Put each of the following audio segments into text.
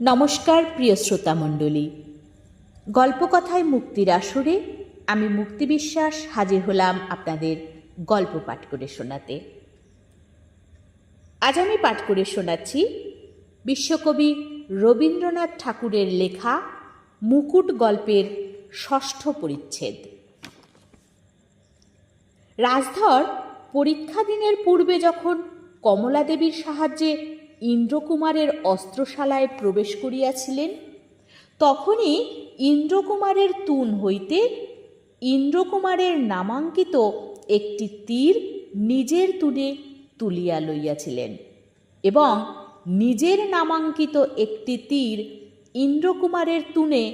নমস্কার, প্রিয় শ্রোতামণ্ডলী গল্পকথায় মুক্তির আসরে আমি মুক্তি বিশ্বাস হাজির হলাম আপনাদের গল্প পাঠ করে শোনাতে। আজ আমি পাঠ করে শোনাচ্ছি বিশ্বকবি রবীন্দ্রনাথ ঠাকুরের লেখা মুকুট গল্পের ষষ্ঠ পরিচ্ছেদ। রাজধর পরীক্ষা দিনের পূর্বে যখন কমলা দেবীর সাহায্যে ইন্দ্রকুমারের অস্ত্রশালায় প্রবেশ করিয়াছিলেন। তখনই ইন্দ্রকুমারের তুন হইতে ইন্দ্রকুমারের নামাঙ্কিত একটি তীর নিজের তুনে তুলিয়া লইয়াছিলেন এবং নিজের নামাঙ্কিত একটি তীর ইন্দ্রকুমারের তুনে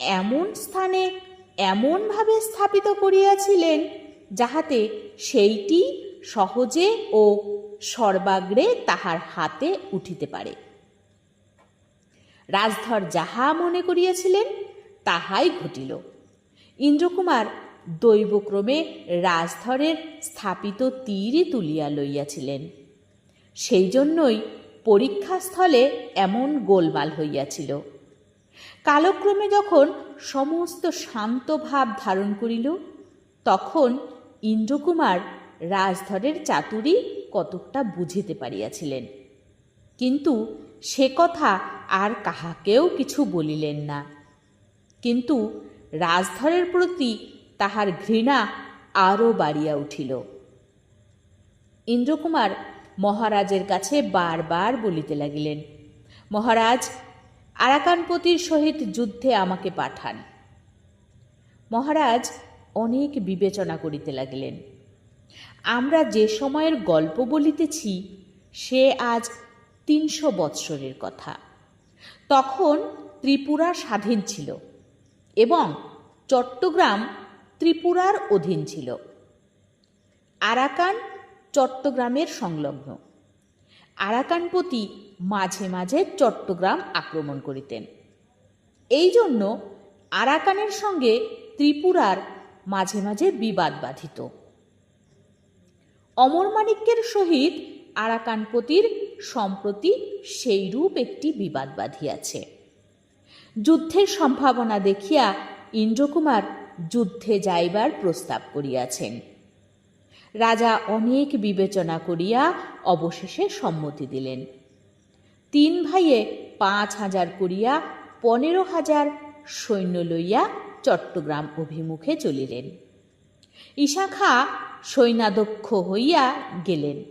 এমন স্থানে এমনভাবে স্থাপিত করিয়াছিলেন যাহাতে সেইটি সহজে ও সর্বাগ্রে তাহার হাতে উঠিতে পারে। রাজধর যাহা মনে করিয়াছিলেন, তাহাই ঘটিল। ইন্দ্রকুমার দৈবক্রমে রাজধরের স্থাপিত তীরই তুলিয়া লইয়াছিলেন। সেই জন্যই পরীক্ষাস্থলে এমন গোলমাল হইয়াছিল। কালক্রমে যখন সমস্ত শান্ত ভাব ধারণ করিল, তখন ইন্দ্রকুমার রাজধরের চাতুরি কতকটা বুঝিতে পারিয়াছিলেন। কিন্তু সে কথা আর কাহাকেও কিছু বলিলেন না। কিন্তু রাজধরের প্রতি তাহার ঘৃণা আরও বাড়িয়া উঠিল। ইন্দ্রকুমার মহারাজের কাছে বারবার বলিতে লাগিলেন, মহারাজ, আরাকানপতির সহিত যুদ্ধে আমাকে পাঠান। মহারাজ অনেক বিবেচনা করিতে লাগিলেন। আমরা যে সময়ের গল্প বলিতেছি, সে আজ তিনশো বৎসরের কথা। তখন ত্রিপুরা স্বাধীন ছিল এবং চট্টগ্রাম ত্রিপুরার অধীন ছিল। আরাকান চট্টগ্রামের সংলগ্ন। আরাকানপতি মাঝে মাঝে চট্টগ্রাম আক্রমণ করিতেন। এই জন্য আরাকানের সঙ্গে ত্রিপুরার মাঝে মাঝে বিবাদ বাধিত। অমরমাণিক্যের সহিত আরাকানপতির সম্প্রতি সেইরূপ একটি বিবাদ বাঁধিয়াছে। যুদ্ধের সম্ভাবনা দেখিয়া ইন্দ্রকুমার যুদ্ধে যাইবার প্রস্তাব করিয়াছেন। রাজা অনেক বিবেচনা করিয়া অবশেষে সম্মতি দিলেন। তিন ভাইয়ে পাঁচ হাজার করিয়া পনেরো হাজার সৈন্য লইয়া চট্টগ্রাম অভিমুখে চলিলেন। ঈশাখা সৈন্যাধ্যক্ষ হইয়া গেলেন।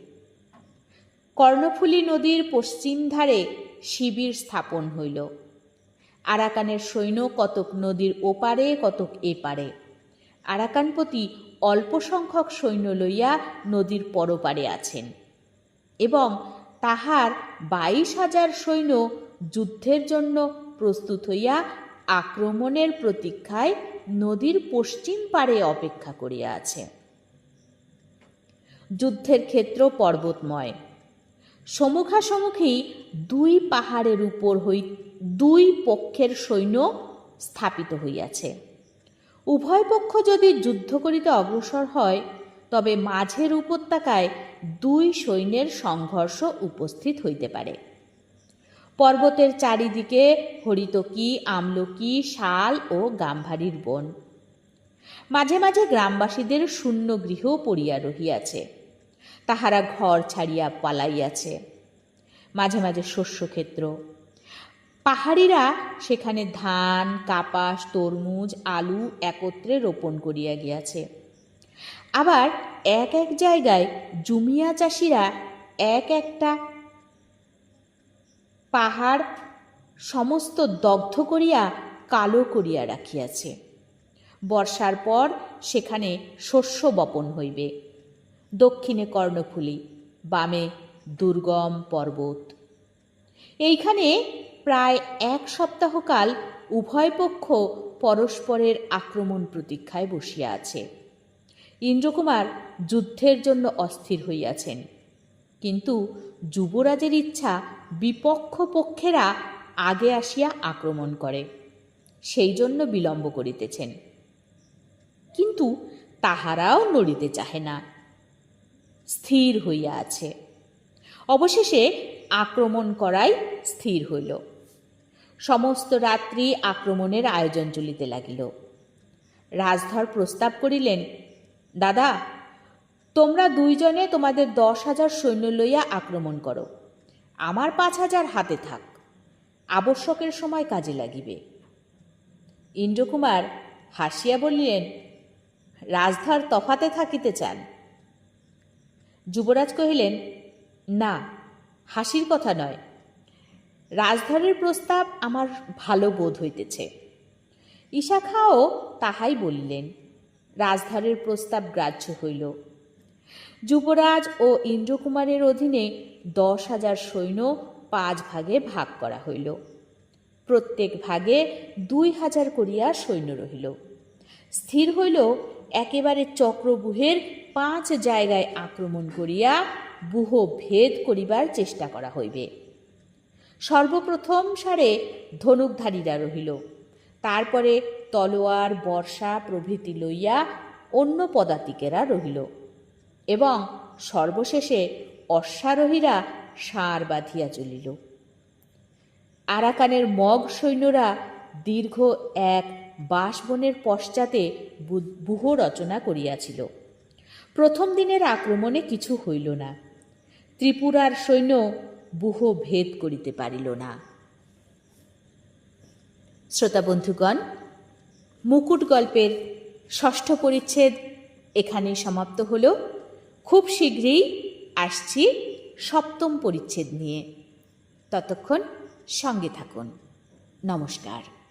কর্ণফুলী নদীর পশ্চিম ধারে শিবির স্থাপন হইল। আরাকানের সৈন্য কতক নদীর ওপারে, কতক এপারে। আরাকানপতি অল্প সংখ্যক সৈন্য লইয়া নদীর পরপারে আছেন এবং তাহার বাইশ হাজার সৈন্য যুদ্ধের জন্য প্রস্তুত হইয়া আক্রমণের প্রতীক্ষায় নদীর পশ্চিম পারে অপেক্ষা করিয়া আছে। যুদ্ধের ক্ষেত্র পর্বতময়। সম্মুখাসম্মুখী দুই পাহাড়ের উপর হই, দুই পক্ষের সৈন্য স্থাপিত হইয়াছে। উভয় পক্ষ যদি যুদ্ধ করিতে অগ্রসর হয়, তবে মাঝের উপত্যকায় দুই সৈন্যের সংঘর্ষ উপস্থিত হইতে পারে। পর্বতের চারিদিকে হরিতকি আমলকি, শাল ও গাম্ভারির বন। মাঝে মাঝে গ্রামবাসীদের শূন্য গৃহ পড়িয়া রহিয়াছে। তাহারা ঘর ছাড়িয়া পালাইয়াছে। মাঝে মাঝে শস্যক্ষেত্র। পাহাড়িরা সেখানে ধান, কাপাস, তরমুজ, আলু একত্রে রোপণ করিয়া গিয়াছে। আবার এক এক জায়গায় জুমিয়া চাষিরা এক একটা পাহাড় সমস্ত দগ্ধ করিয়া কালো করিয়া রাখিয়াছে। বর্ষার পর সেখানে শস্য বপন হইবে। দক্ষিণে কর্ণফুলি, বামে দুর্গম পর্বত। এইখানে প্রায় এক সপ্তাহকাল উভয় পক্ষ পরস্পরের আক্রমণ প্রতীক্ষায় বসিয়া আছে। ইন্দ্রকুমার যুদ্ধের জন্য অস্থির হইয়াছেন। কিন্তু যুবরাজের ইচ্ছা বিপক্ষ পক্ষেরা আগে আসিয়া আক্রমণ করে। সেই জন্য বিলম্ব করিতেছেন। কিন্তু তাহারাও নড়িতে চাহে না। স্থির হইয়া আছে। অবশেষে আক্রমণ করাই স্থির হইল। সমস্ত রাত্রি আক্রমণের আয়োজন চলিতে লাগিল। রাজধর প্রস্তাব করিলেন, দাদা তোমরা দুইজনে তোমাদের দশ হাজার সৈন্য লইয়া আক্রমণ করো। আমার পাঁচ হাজার হাতে থাক। আবশ্যকের সময় কাজে লাগিবে। ইন্দ্রকুমার হাসিয়া বলিলেন, রাজধার তফাতে থাকিতে চান। যুবরাজ কহিলেন, না, হাসির কথা নয়। রাজধরের প্রস্তাব আমার ভালো বোধ হইতেছে। ঈশাখাও তাহাই বলিলেন রাজধরের প্রস্তাব গ্রাহ্য হইল। যুবরাজ ও ইন্দ্রকুমারের অধীনে দশ হাজার সৈন্য পাঁচ ভাগে ভাগ করা হইল। প্রত্যেক ভাগে দুই হাজার করিয়া সৈন্য রহিল। স্থির হইল একেবারে চক্রবুহের পাঁচ জায়গায় আক্রমণ করিয়া বুহ ভেদ করিবার চেষ্টা করা হইবে। সর্বপ্রথম সারে ধনুকধারীরা রহিল। তারপরে তলোয়ার, বর্ষা প্রভৃতি লইয়া অন্য পদাতিকেরা রহিল। এবং সর্বশেষে অশ্বারোহীরা ষাঁড় বাঁধিয়া চলিল। আরাকানের মগ সৈন্যরা দীর্ঘ এক বাঁশবনের পশ্চাতে বু- ব্যূহ রচনা করিয়াছিল। প্রথম দিনের আক্রমণে কিছু হইল না। ত্রিপুরার সৈন্য ব্যূহ ভেদ করিতে পারিল না। শ্রোতা বন্ধুগণ, মুকুট গল্পের ষষ্ঠ পরিচ্ছেদ এখানেই সমাপ্ত হলো। খুব শীঘ্রই আসছি সপ্তম পরিচ্ছেদ নিয়ে। ততক্ষণ সঙ্গে থাকুন। নমস্কার।